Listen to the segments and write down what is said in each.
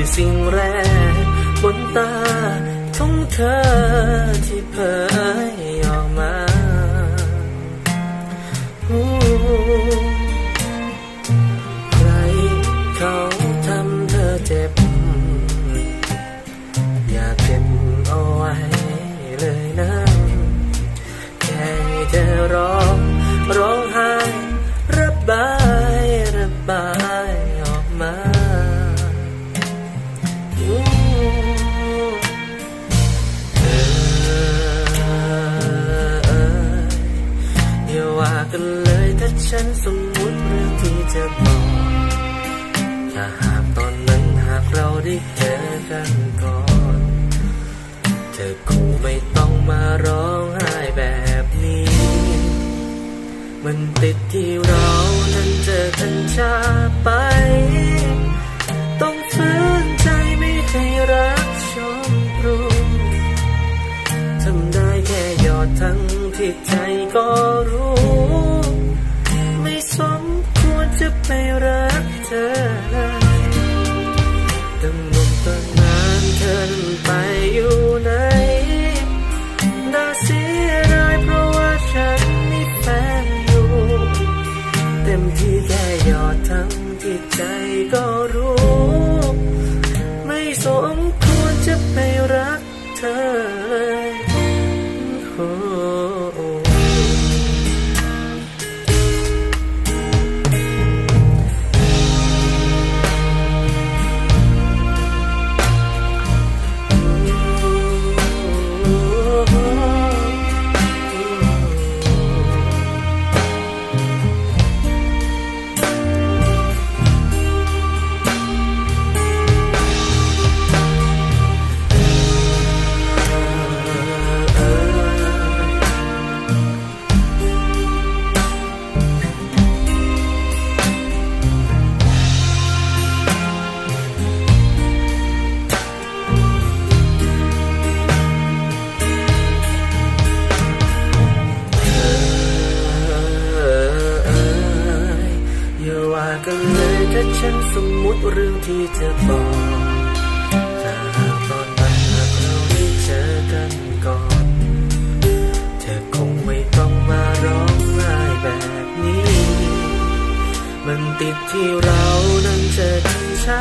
คือสิ่งแรก บนตาของเธอที่เผยออกมาใครเขาทำเธอเจ็บ อย่าเก็บเอาไว้เลยนะแค่ให้เธอร้อง ร้องไห้ระบายระบาย ฉันสมมุติเรื่องที่จะบอกถ้าหากตอนนั้นหากเราได้เจอกันก่อน เธอคงไม่ต้องมาร้องไห้แบบนี้ มันติดที่เรานั้นเจอกันช้าไป ต้องฝืนใจไม่ให้รักชมรู้ทำได้แค่หยอดทั้งที่ใจก็รู้ จะไปรักเธอ กันเลยถ้าฉันสมมุติเรื่องที่จะบอกถ้าหากตอนนั้นหากเราได้เจอกันก่อน เธอคงไม่ต้องมาร้องไห้แบบนี้ มันติดที่เรานั้นเจอกันช้า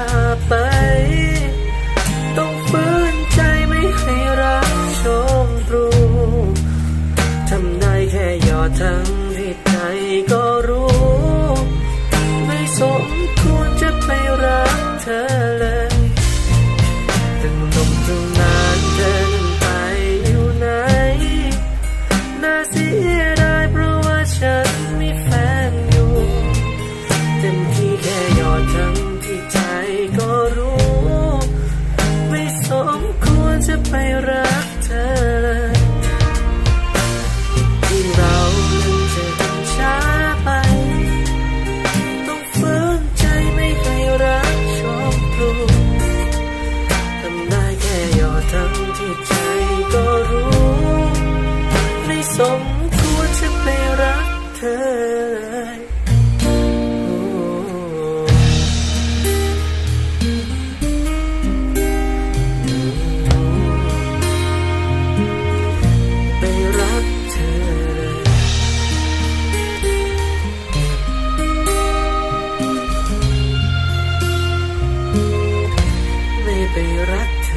ไปรักเธอ